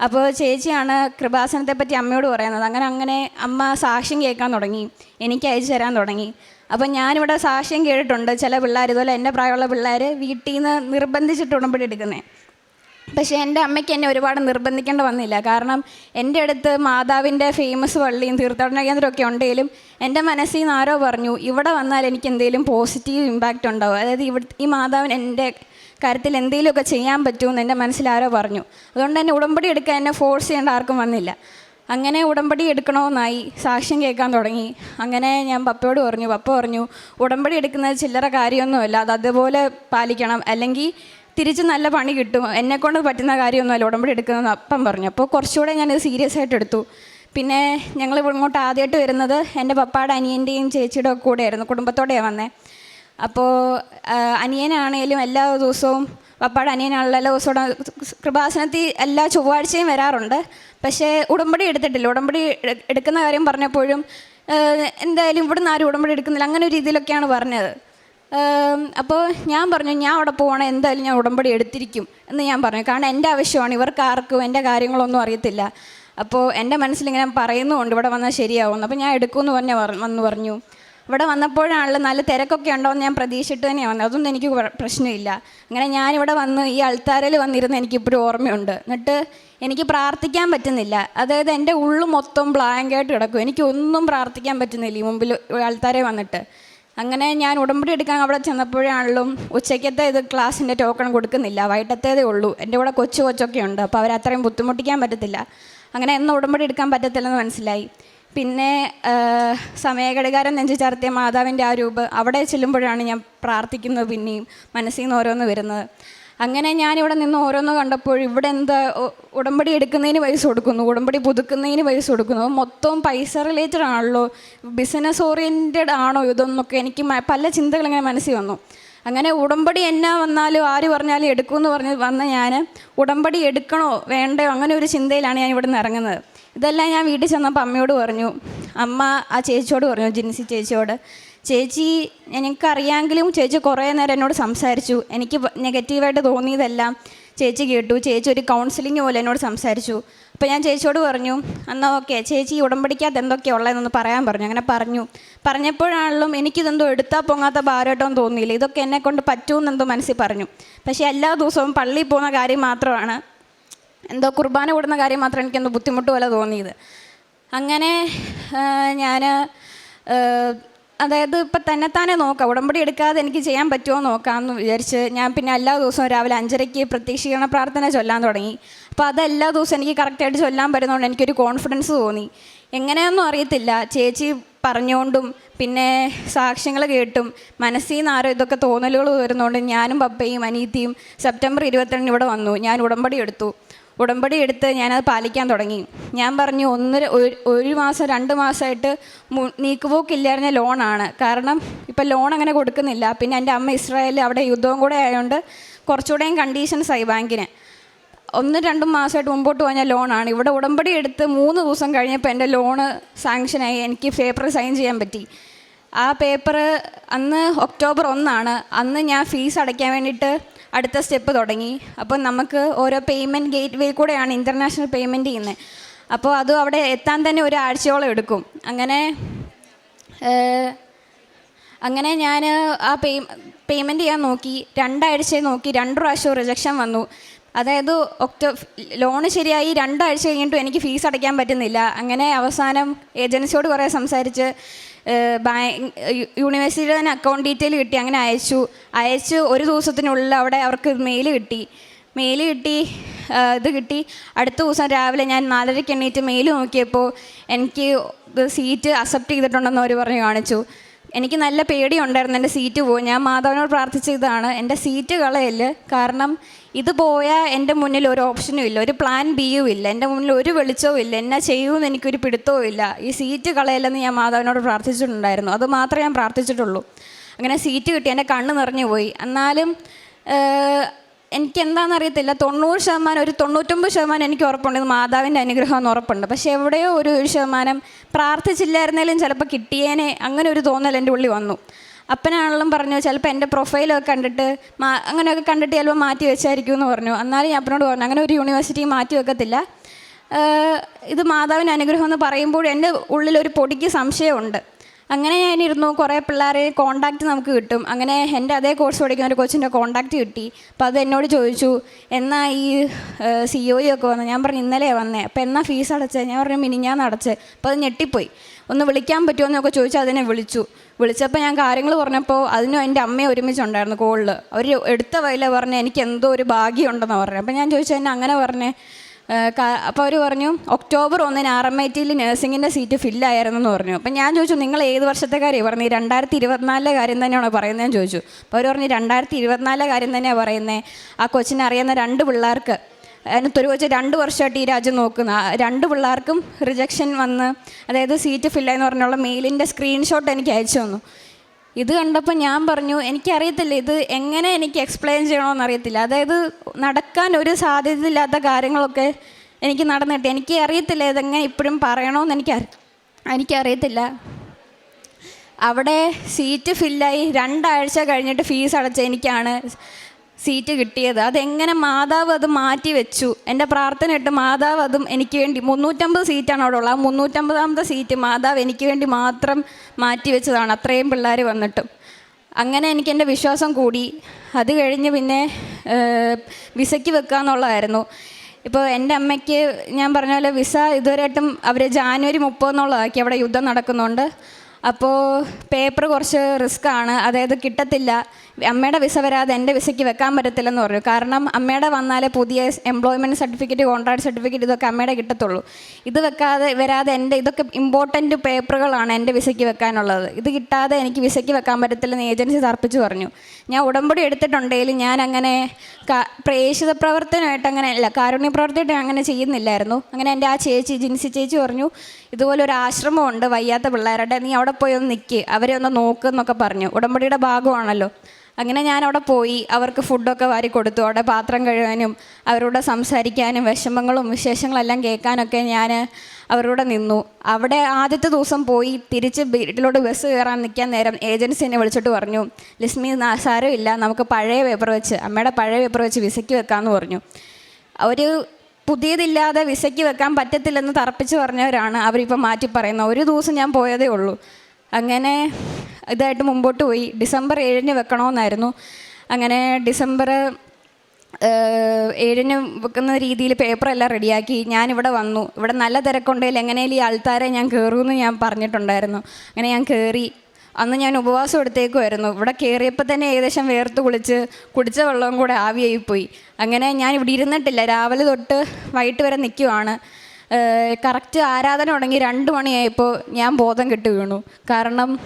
Speaker 1: അപ്പോൾ ചേച്ചിയാണ് കൃപാസനത്തെ പറ്റി അമ്മയോട് പറയുന്നത്. അങ്ങനെ അങ്ങനെ അമ്മ സാക്ഷ്യം കേൾക്കാൻ തുടങ്ങി. എനിക്ക് അയച്ചു തരാൻ തുടങ്ങി. അപ്പോൾ ഞാനിവിടെ സാക്ഷ്യം കേട്ടിട്ടുണ്ട്. ചില പിള്ളേർ ഇതുപോലെ എന്റെ പ്രായമുള്ള പിള്ളേർ വീട്ടിൽ നിന്ന് നിർബന്ധിച്ചിട്ട് ഉടമ്പടി എടുക്കുന്നത്. പക്ഷേ എന്റെ അമ്മയ്ക്ക് എന്നെ ഒരുപാട് നിർബന്ധിക്കേണ്ട വന്നില്ല. കാരണം എന്റെ അടുത്ത് മാതാവിന്റെ ഫേമസ് പള്ളിയും തീർത്ഥാടന കേന്ദ്രമൊക്കെ ഉണ്ടെങ്കിലും എന്റെ മനസ്സിൽ നിന്ന് ആരോ പറഞ്ഞു ഇവിടെ വന്നാൽ എനിക്ക് എന്തെങ്കിലും പോസിറ്റീവ് ഇമ്പാക്റ്റ് ഉണ്ടാവും. അതായത് ഇവിടെ ഈ മാതാവിന് എന്റെ കാര്യത്തിൽ എന്തെങ്കിലുമൊക്കെ ചെയ്യാൻ പറ്റുമെന്ന് എന്റെ മനസ്സിൽ ആരോ പറഞ്ഞു. അതുകൊണ്ട് തന്നെ ഉടമ്പടി എടുക്കാൻ എന്നെ ഫോഴ്സ് ചെയ്യേണ്ട ആർക്കും വന്നില്ല. അങ്ങനെ ഉടമ്പടി എടുക്കണമെന്നായി സാക്ഷ്യം കേൾക്കാൻ തുടങ്ങി. അങ്ങനെ ഞാൻ പപ്പയോട് പറഞ്ഞു പപ്പ പറഞ്ഞു ഉടമ്പടി എടുക്കുന്നത് ചില്ലറ കാര്യമൊന്നുമല്ല. അത് അതുപോലെ പാലിക്കണം. അല്ലെങ്കിൽ തിരിച്ച് നല്ല പണി കിട്ടും. എന്നെക്കൊണ്ട് പറ്റുന്ന കാര്യമൊന്നുമല്ല. ഉടമ്പടി എടുക്കുന്ന അപ്പം പറഞ്ഞു. അപ്പോൾ കുറച്ചുകൂടെ ഞാനത് സീരിയസ് ആയിട്ട് എടുത്തു. പിന്നെ ഞങ്ങൾ ഇങ്ങോട്ട് ആദ്യമായിട്ട് വരുന്നത് എന്റെ പപ്പായുടെ അനിയന്റെയും ചേച്ചിയുടെ ഒക്കെ കൂടെയായിരുന്നു. കുടുംബത്തോടെയാണ് വന്നത് അപ്പോൾ അനിയനാണേലും എല്ലാ ദിവസവും പപ്പായുടെ അനിയനാണല്ലോ എല്ലാ ദിവസവും കൃപാസനത്തിൽ എല്ലാ ചൊവ്വാഴ്ചയും വരാറുണ്ട്. പക്ഷേ ഉടമ്പടി എടുത്തിട്ടില്ല. ഉടമ്പടി എടുക്കുന്ന കാര്യം പറഞ്ഞപ്പോഴും എന്തായാലും ഇവിടുന്ന് ആരും ഉടമ്പടി എടുക്കുന്നില്ല. അങ്ങനെ ഒരു രീതിയിലൊക്കെയാണ് പറഞ്ഞത്. അപ്പോൾ ഞാൻ പറഞ്ഞു ഞാൻ അവിടെ പോകണം എന്തായാലും ഞാൻ ഉടമ്പടി എടുത്തിരിക്കും എന്ന് ഞാൻ പറഞ്ഞു. കാരണം എന്റെ ആവശ്യമാണ് ഇവർക്ക് ആർക്കും എന്റെ കാര്യങ്ങളൊന്നും അറിയത്തില്ല. അപ്പോൾ എന്റെ മനസ്സിലിങ്ങനെ പറയുന്നുമുണ്ട് ഇവിടെ വന്നാൽ ശരിയാവും അപ്പോൾ ഞാൻ എടുക്കുമെന്ന് പറഞ്ഞ വന്ന് പറഞ്ഞു. ഇവിടെ വന്നപ്പോഴാണല്ലോ നല്ല തിരക്കൊക്കെ ഉണ്ടോയെന്ന് ഞാൻ പ്രതീക്ഷിച്ചിട്ട് തന്നെയാണ് വന്നത്. അതൊന്നും എനിക്ക് പ്രശ്നമില്ല. അങ്ങനെ ഞാനിവിടെ വന്ന് ഈ അൾത്താരയിൽ വന്നിരുന്ന് എനിക്കിപ്പോഴും ഓർമ്മയുണ്ട്. എന്നിട്ട് എനിക്ക് പ്രാർത്ഥിക്കാൻ പറ്റുന്നില്ല. അതായത് എന്റെ ഉള്ളു മൊത്തം ബ്ലാങ്കായിട്ട് കിടക്കും. എനിക്കൊന്നും പ്രാർത്ഥിക്കാൻ പറ്റുന്നില്ല ഈ മുമ്പിൽ ആൾത്താരെ വന്നിട്ട്. അങ്ങനെ ഞാൻ ഉടമ്പടി എടുക്കാൻ അവിടെ ചെന്നപ്പോഴാണെങ്കിലും ഉച്ചയ്ക്കത്തെ ഇത് ക്ലാസ്സിന്റെ ടോക്കൺ കൊടുക്കുന്നില്ല. വൈകിട്ടത്തേതേ ഉള്ളൂ. എന്റെ കൂടെ കൊച്ചു കൊച്ചൊക്കെ ഉണ്ട്. അപ്പോൾ അവരത്രയും ബുദ്ധിമുട്ടിക്കാൻ പറ്റത്തില്ല. അങ്ങനെ എന്നും ഉടമ്പടി എടുക്കാൻ പറ്റത്തില്ലെന്ന് മനസ്സിലായി. പിന്നെ സമയഘടികാരം നെഞ്ചു ചാർത്തിയ മാതാവിന്റെ ആ രൂപ അവിടെ ചെല്ലുമ്പോഴാണ് ഞാൻ പ്രാർത്ഥിക്കുന്നത് പിന്നെയും മനസ്സിൽ നിന്ന് ഓരോന്ന് വരുന്നത്. അങ്ങനെ ഞാനിവിടെ നിന്ന് ഓരോന്ന് കണ്ടപ്പോൾ ഇവിടെ എന്താ ഉടമ്പടി എടുക്കുന്നതിന് പൈസ കൊടുക്കുന്നു ഉടമ്പടി പുതുക്കുന്നതിന് പൈസ കൊടുക്കുന്നു. മൊത്തം പൈസ റിലേറ്റഡ് ആണല്ലോ. ബിസിനസ് ഓറിയന്റഡ് ആണോ ഇതൊന്നൊക്കെ എനിക്ക് പല ചിന്തകൾ ഇങ്ങനെ മനസ്സിൽ വന്നു. അങ്ങനെ ഉടമ്പടി എന്നാ വന്നാലും ആര് പറഞ്ഞാലും എടുക്കുമെന്ന് പറഞ്ഞ് വന്ന ഞാൻ ഉടമ്പടി എടുക്കണോ വേണ്ടയോ അങ്ങനെ ഒരു ചിന്തയിലാണ് ഞാൻ ഇവിടെ നിന്ന് ഇറങ്ങുന്നത്. ഇതെല്ലാം ഞാൻ വീട്ടിൽ ചെന്നപ്പോൾ അമ്മയോട് പറഞ്ഞു. അമ്മ ആ ചേച്ചിയോട് പറഞ്ഞു ജിൻസി ചേച്ചിയോട്. ചേച്ചി എനിക്കറിയാമെങ്കിലും ചേച്ചി കുറേ നേരം എന്നോട് സംസാരിച്ചു. എനിക്ക് നെഗറ്റീവായിട്ട് തോന്നിയതെല്ലാം ചേച്ചി കേട്ടു. ചേച്ചി ഒരു കൗൺസിലിംഗ് പോലെ എന്നോട് സംസാരിച്ചു. അപ്പോൾ ഞാൻ ചേച്ചിയോട് പറഞ്ഞു എന്നാൽ ഓക്കെ ചേച്ചി ഉടമ്പടിക്കാത്ത എന്തൊക്കെയാണ് ഉള്ളതെന്നൊന്ന് പറയാൻ പറഞ്ഞു. അങ്ങനെ പറഞ്ഞു. പറഞ്ഞപ്പോഴാണെങ്കിലും എനിക്കിതെന്തോ എടുത്താൽ പൊങ്ങാത്ത ഭാരമായിട്ടൊന്നും തോന്നിയില്ല. ഇതൊക്കെ എന്നെ കൊണ്ട് പറ്റുമെന്നെന്തോ മനസ്സിൽ പറഞ്ഞു. പക്ഷേ എല്ലാ ദിവസവും പള്ളിയിൽ പോകുന്ന കാര്യം മാത്രമാണ്. എന്തോ കുർബാന കൂടുന്ന കാര്യം മാത്രം എനിക്കെന്തോ ബുദ്ധിമുട്ട് പോലെ തോന്നിയത്. അങ്ങനെ ഞാൻ അതായത് ഇപ്പം തന്നെ നോക്കാം. ഉടമ്പടി എടുക്കാതെ എനിക്ക് ചെയ്യാൻ പറ്റുമോ നോക്കാമെന്ന് വിചാരിച്ച് ഞാൻ പിന്നെ എല്ലാ ദിവസവും രാവിലെ അഞ്ചരയ്ക്ക് പ്രത്യക്ഷീകരണ പ്രാർത്ഥന ചൊല്ലാൻ തുടങ്ങി. അപ്പോൾ അതെല്ലാ ദിവസവും എനിക്ക് കറക്റ്റായിട്ട് ചൊല്ലാൻ പറ്റുന്നതുകൊണ്ട് എനിക്കൊരു കോൺഫിഡൻസ് തോന്നി. എങ്ങനെയൊന്നും അറിയത്തില്ല. ചേച്ചി പറഞ്ഞുകൊണ്ടും പിന്നെ സാക്ഷ്യങ്ങൾ കേട്ടും മനസ്സിൽ നിന്ന് ആരോ ഇതൊക്കെ തോന്നലുകൾ വരുന്നതുകൊണ്ട് ഞാനും പപ്പയും അനീത്തിയും സെപ്റ്റംബർ ഇരുപത്തിരണ്ടിന് ഇവിടെ വന്നു. ഞാൻ ഉടമ്പടി എടുത്തു. ഉടമ്പടി എടുത്ത് ഞാനത് പാലിക്കാൻ തുടങ്ങി. ഞാൻ പറഞ്ഞു ഒന്നര ഒരു മാസം രണ്ട് മാസമായിട്ട് നീക്കുപോക്കില്ലായിരുന്ന ലോണാണ്. കാരണം ഇപ്പം ലോൺ അങ്ങനെ കൊടുക്കുന്നില്ല. പിന്നെ എന്റെ അമ്മ ഇസ്രായേലിൽ അവിടെ യുദ്ധവും കൂടെ ആയതുകൊണ്ട് കുറച്ചുകൂടെയും കണ്ടീഷൻസായി ബാങ്കിന്. ഒന്ന് രണ്ടും മാസമായിട്ട് മുമ്പോട്ട് പോയ ലോണാണ്. ഇവിടെ ഉടമ്പടി എടുത്ത് മൂന്ന് ദിവസം കഴിഞ്ഞപ്പോൾ എന്റെ ലോണ് സാങ്ഷനായി എനിക്ക് പേപ്പർ സൈൻ ചെയ്യാൻ പറ്റി. ആ പേപ്പർ അന്ന് ഒക്ടോബർ ഒന്നാണ്. അന്ന് ഞാൻ ഫീസ് അടയ്ക്കാൻ വേണ്ടിയിട്ട് അടുത്ത സ്റ്റെപ്പ് തുടങ്ങി. അപ്പോൾ നമുക്ക് ഓരോ പേയ്മെന്റ് ഗേറ്റ് വേ കൂടെയാണ് ഇന്റർനാഷണൽ പേയ്മെന്റ് ചെയ്യുന്നത്. അപ്പോൾ അത് അവിടെ എത്താൻ തന്നെ ഒരാഴ്ചയോളം എടുക്കും. അങ്ങനെ അങ്ങനെ ഞാൻ ആ പേ പേയ്മെന്റ് ചെയ്യാൻ നോക്കി. രണ്ടാഴ്ച നോക്കി. രണ്ട് പ്രാവശ്യം റിജക്ഷൻ വന്നു. അതായത് ഒക്ടോ ലോണ് ശരിയായി രണ്ടാഴ്ച കഴിഞ്ഞിട്ടും എനിക്ക് ഫീസ് അടയ്ക്കാൻ പറ്റുന്നില്ല. അങ്ങനെ അവസാനം ഏജൻസിയോട് കുറേ സംസാരിച്ച് ബാങ്ക് യൂണിവേഴ്സിറ്റിയുടെ തന്നെ അക്കൗണ്ട് ഡീറ്റെയിൽ കിട്ടി അങ്ങനെ അയച്ചു. അയച്ച് ഒരു ദിവസത്തിനുള്ളിൽ അവിടെ അവർക്ക് മെയിൽ കിട്ടി. മെയിൽ കിട്ടി ഇത് കിട്ടി. അടുത്ത ദിവസം രാവിലെ ഞാൻ നാലരയ്ക്ക് എണ്ണീറ്റ് മെയിൽ നോക്കിയപ്പോൾ എനിക്ക് സീറ്റ് അക്സെപ്റ്റ് ചെയ്തിട്ടുണ്ടെന്ന് അവർ പറഞ്ഞു കാണിച്ചു. എനിക്ക് നല്ല പേടിയുണ്ടായിരുന്നു എന്റെ സീറ്റ് പോകും ഞാൻ മാധവനോട് പ്രാർത്ഥിച്ചതാണ് എന്റെ സീറ്റ് കളയൽ കാരണം ഇത് പോയാൽ എന്റെ മുന്നിൽ ഒരു ഓപ്ഷനും ഇല്ല ഒരു പ്ലാൻ ബിയും ഇല്ല എന്റെ മുന്നിൽ ഒരു വെളിച്ചവും ഇല്ല എന്നാ ചെയ്യുമെന്ന് എനിക്കൊരു പിടുത്തവും ഇല്ല. ഈ സീറ്റ് കളയല്ലെന്ന് ഞാൻ മാധവനോട് പ്രാർത്ഥിച്ചിട്ടുണ്ടായിരുന്നു. അത് മാത്രമേ ഞാൻ പ്രാർത്ഥിച്ചിട്ടുള്ളൂ. അങ്ങനെ സീറ്റ് കിട്ടി എന്റെ കണ്ണ് നിറഞ്ഞു പോയി. എന്നാലും എനിക്ക് എന്താണെന്ന് അറിയത്തില്ല തൊണ്ണൂറ് ശതമാനം ഒരു തൊണ്ണൂറ്റൊമ്പത് ശതമാനം എനിക്ക് ഉറപ്പുണ്ട്. മാതാവിന്റെ അനുഗ്രഹം എന്ന് ഉറപ്പുണ്ട്. പക്ഷേ എവിടെയോ ഒരു ഒരു ശതമാനം പ്രാർത്ഥിച്ചില്ലായിരുന്നാലും ചിലപ്പോൾ കിട്ടിയേനെ അങ്ങനെ ഒരു തോന്നൽ എന്റെ ഉള്ളിൽ വന്നു. അപ്പനാണെങ്കിലും പറഞ്ഞു ചിലപ്പോൾ എന്റെ പ്രൊഫൈലൊക്കെ കണ്ടിട്ട് മാ അങ്ങനെയൊക്കെ കണ്ടിട്ട് ചിലപ്പോൾ മാറ്റി വെച്ചായിരിക്കും എന്ന് പറഞ്ഞു. എന്നാലും ഞാൻ അപ്പനോട് പറഞ്ഞു അങ്ങനെ ഒരു യൂണിവേഴ്സിറ്റി മാറ്റി വെക്കത്തില്ല. ഇത് മാതാവിന്റെ അനുഗ്രഹം എന്ന് പറയുമ്പോൾ എന്റെ ഉള്ളിൽ ഒരു പൊടിക്ക് സംശയമുണ്ട്. അങ്ങനെ ഞാനിരുന്നു. കുറേ പിള്ളേരെ കോണ്ടാക്ട് നമുക്ക് കിട്ടും. അങ്ങനെ എന്റെ അതേ കോഴ്സ് പഠിക്കുന്ന ഒരു കൊച്ചിന്റെ കോണ്ടാക്ട് കിട്ടി. അപ്പോൾ അത് എന്നോട് ചോദിച്ചു എന്നാ ഈ സി ഒ ഒക്കെ വന്നു? ഞാൻ പറഞ്ഞു ഇന്നലെ വന്നേ. അപ്പോൾ എന്നാ ഫീസ് അടച്ചത് ഞാൻ പറഞ്ഞു മിനിഞ്ഞാന്ന് അടച്ച്. അപ്പോൾ അത് ഞെട്ടിപ്പോയി. ഒന്ന് വിളിക്കാൻ പറ്റുമോ? എന്നൊക്കെ ചോദിച്ചു അതിനെ വിളിച്ചു. വിളിച്ചപ്പോൾ ഞാൻ കാര്യങ്ങൾ പറഞ്ഞപ്പോൾ അതിനും എന്റെ അമ്മയെ ഒരുമിച്ചുണ്ടായിരുന്നു കോളിൽ അവർ എടുത്ത വയല പറഞ്ഞ് എനിക്ക് എന്തോ ഒരു ഭാഗ്യമുണ്ടെന്ന് പറഞ്ഞു അപ്പോൾ ഞാൻ ചോദിച്ചു എന്നെ അങ്ങനെ പറഞ്ഞേ? അപ്പോൾ അവർ പറഞ്ഞു ഒക്ടോബർ ഒന്നിന് ആർ എം ഐ ടിയിൽ നഴ്സിങ്ങിന്റെ സീറ്റ് ഫില്ലായിരുന്നു എന്ന് പറഞ്ഞു. അപ്പം ഞാൻ ചോദിച്ചു നിങ്ങൾ ഏത് വർഷത്തെ കാര്യം പറഞ്ഞു രണ്ടായിരത്തി ഇരുപത്തിനാലിലെ കാര്യം തന്നെയാണോ ഞാൻ ചോദിച്ചു. അപ്പോൾ അവർ പറഞ്ഞു രണ്ടായിരത്തി ഇരുപത്തിനാലിലെ കാര്യം തന്നെയാണ് പറയുന്നത് ആ കൊച്ചിനെ അറിയുന്ന രണ്ട് പിള്ളേർക്ക് അതിനകത്തൊരു കൊച്ചു രണ്ട് വർഷമായിട്ട് ഈ രാജ്യം നോക്കുന്ന. രണ്ട് പിള്ളേർക്കും റിജക്ഷൻ വന്ന് അതായത് സീറ്റ് ഫില്ലായെന്ന് പറഞ്ഞുള്ള മെയിലിന്റെ സ്ക്രീൻഷോട്ട് എനിക്ക് അയച്ചു തന്നു. ഇത് കണ്ടപ്പോൾ ഞാൻ പറഞ്ഞു എനിക്കറിയത്തില്ല ഇത് എങ്ങനെ എനിക്ക് എക്സ്പ്ലെയിൻ ചെയ്യണമെന്ന് അറിയത്തില്ല. അതായത് നടക്കാൻ ഒരു സാധ്യതയില്ലാത്ത കാര്യങ്ങളൊക്കെ എനിക്ക് നടന്നിട്ട് എനിക്ക് അറിയത്തില്ല ഇതെങ്ങനെ ഇപ്പോഴും പറയണമെന്ന് എനിക്ക് എനിക്കറിയത്തില്ല. അവിടെ സീറ്റ് ഫില്ലായി രണ്ടാഴ്ച കഴിഞ്ഞിട്ട് ഫീസ് അടച്ച എനിക്കാണ് സീറ്റ് കിട്ടിയത്. അതെങ്ങനെ മാതാവ് അത് മാറ്റി വെച്ചു? എന്റെ പ്രാർത്ഥന ഇട്ട് മാതാവ് അതും എനിക്ക് വേണ്ടി മുന്നൂറ്റമ്പത് സീറ്റാണ് അവിടെ ഉള്ളത്. ആ മുന്നൂറ്റമ്പതാമത്തെ സീറ്റ് മാതാവ് എനിക്ക് വേണ്ടി മാത്രം മാറ്റി വെച്ചതാണ്. അത്രയും പിള്ളേർ വന്നിട്ടും. അങ്ങനെ എനിക്ക് എന്റെ വിശ്വാസം കൂടി. അത് കഴിഞ്ഞ് പിന്നെ വിസയ്ക്ക് വെക്കുക എന്നുള്ളതായിരുന്നു. ഇപ്പോൾ എന്റെ അമ്മയ്ക്ക് ഞാൻ പറഞ്ഞ പോലെ വിസ ഇതുവരെയായിട്ടും അവർ ജാനുവരി മുപ്പതെന്നുള്ളതാക്കി അവിടെ യുദ്ധം നടക്കുന്നുണ്ട്. അപ്പോൾ പേപ്പർ കുറച്ച് റിസ്ക് ആണ് അതായത് കിട്ടത്തില്ല. അമ്മയുടെ വിസ വരാതെ എന്റെ വിസയ്ക്ക് വെക്കാൻ പറ്റത്തില്ലെന്ന് പറഞ്ഞു. കാരണം അമ്മയുടെ വന്നാലേ പുതിയ എംപ്ലോയ്മെന്റ് സർട്ടിഫിക്കറ്റ് കോൺട്രാക്ട് സർട്ടിഫിക്കറ്റ് ഇതൊക്കെ അമ്മയുടെ കിട്ടത്തുള്ളൂ. ഇത് വെക്കാതെ വരാതെ എന്റെ ഇതൊക്കെ ഇമ്പോർട്ടന്റ് പേപ്പറുകളാണ് എന്റെ വിസയ്ക്ക് വെക്കാനുള്ളത്. ഇത് കിട്ടാതെ എനിക്ക് വിസയ്ക്ക് വെക്കാൻ പറ്റത്തില്ലെന്ന് ഏജൻസി തർപ്പിച്ച് പറഞ്ഞു. ഞാൻ ഉടമ്പടി എടുത്തിട്ടുണ്ടെങ്കിൽ ഞാൻ അങ്ങനെ പ്രേക്ഷിത പ്രവർത്തനമായിട്ട് അങ്ങനെ അല്ല കാരുണ്യ പ്രവർത്തിയായിട്ട് അങ്ങനെ ചെയ്യുന്നില്ലായിരുന്നു. അങ്ങനെ എന്റെ ആ ചേച്ചി ജിൻസി ചേച്ചി പറഞ്ഞു ഇതുപോലെ ഒരു ആശ്രമമുണ്ട് വയ്യാത്ത പിള്ളേരുടെ നീ അവിടെ പോയി ഒന്ന് നിൽക്കുക അവരെ ഒന്ന് നോക്ക് എന്നൊക്കെ പറഞ്ഞു. ഉടമ്പടിയുടെ ഭാഗമാണല്ലോ. അങ്ങനെ ഞാൻ അവിടെ പോയി അവർക്ക് ഫുഡൊക്കെ വാരി കൊടുത്തു. അവിടെ പാത്രം കഴുകാനും അവരോട് സംസാരിക്കാനും വിഷമങ്ങളും വിശേഷങ്ങളെല്ലാം കേൾക്കാനൊക്കെ ഞാൻ അവരോട് നിന്നു. അവിടെ ആദ്യത്തെ ദിവസം പോയി തിരിച്ച് വീട്ടിലോട്ട് ബസ് കയറാൻ നിൽക്കാൻ നേരം ഏജൻസി എന്നെ വിളിച്ചിട്ട് പറഞ്ഞു ലിസ്മി സാരമില്ല നമുക്ക് പഴയ പേപ്പർ വെച്ച് അമ്മയുടെ പഴയ പേപ്പർ വെച്ച് വിസയ്ക്ക് വെക്കാമെന്ന് പറഞ്ഞു. അവർ പുതിയതില്ലാതെ വിസയ്ക്ക് വെക്കാൻ പറ്റത്തില്ലെന്ന് തറപ്പിച്ച് പറഞ്ഞവരാണ് അവരിപ്പോൾ മാറ്റി പറയുന്നത്. ഒരു ദിവസം ഞാൻ പോയതേ ഉള്ളൂ. അങ്ങനെ ഇതായിട്ട് മുമ്പോട്ട് പോയി. ഡിസംബർ ഏഴിന് വെക്കണമെന്നായിരുന്നു. അങ്ങനെ ഡിസംബർ ഏഴിന് വെക്കുന്ന രീതിയിൽ പേപ്പറെല്ലാം റെഡിയാക്കി. ഞാനിവിടെ വന്നു. ഇവിടെ നല്ല തിരക്കുണ്ടെങ്കിൽ എങ്ങനെയും ഈ ആൾക്കാരെ ഞാൻ കയറുമെന്ന് ഞാൻ പറഞ്ഞിട്ടുണ്ടായിരുന്നു. അങ്ങനെ ഞാൻ കയറി അന്ന് ഞാൻ ഉപവാസം എടുത്തേക്കുമായിരുന്നു ഇവിടെ കയറിയപ്പോൾ തന്നെ ഏകദേശം വേർത്ത് കുളിച്ച് കുടിച്ച വെള്ളവും കൂടെ ആവിയായിപ്പോയി അങ്ങനെ ഞാൻ ഇവിടെ ഇരുന്നിട്ടില്ല. രാവിലെ തൊട്ട് വൈകിട്ട് വരെ നിൽക്കുവാണ് കറക്റ്റ് ആരാധന തുടങ്ങി രണ്ട് മണിയായപ്പോൾ ഞാൻ ബോധം കെട്ട് വീണു. കാരണം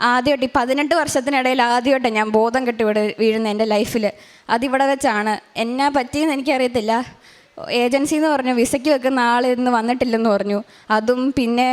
Speaker 1: ആദ്യമായിട്ട് ഈ പതിനെട്ട് വർഷത്തിനിടയിൽ ആദ്യമായിട്ട് ഞാൻ ബോധം കെട്ട് വീട് വീഴുന്നത് എന്റെ ലൈഫിൽ അതിവിടെ വെച്ചാണ്. എന്നാ പറ്റിയെന്ന് എനിക്കറിയത്തില്ല. ഏജൻസി എന്ന് പറഞ്ഞു വിസയ്ക്ക് വെക്കുന്ന ആൾ ഇന്ന് വന്നിട്ടില്ലെന്ന് പറഞ്ഞു. അതും പിന്നെ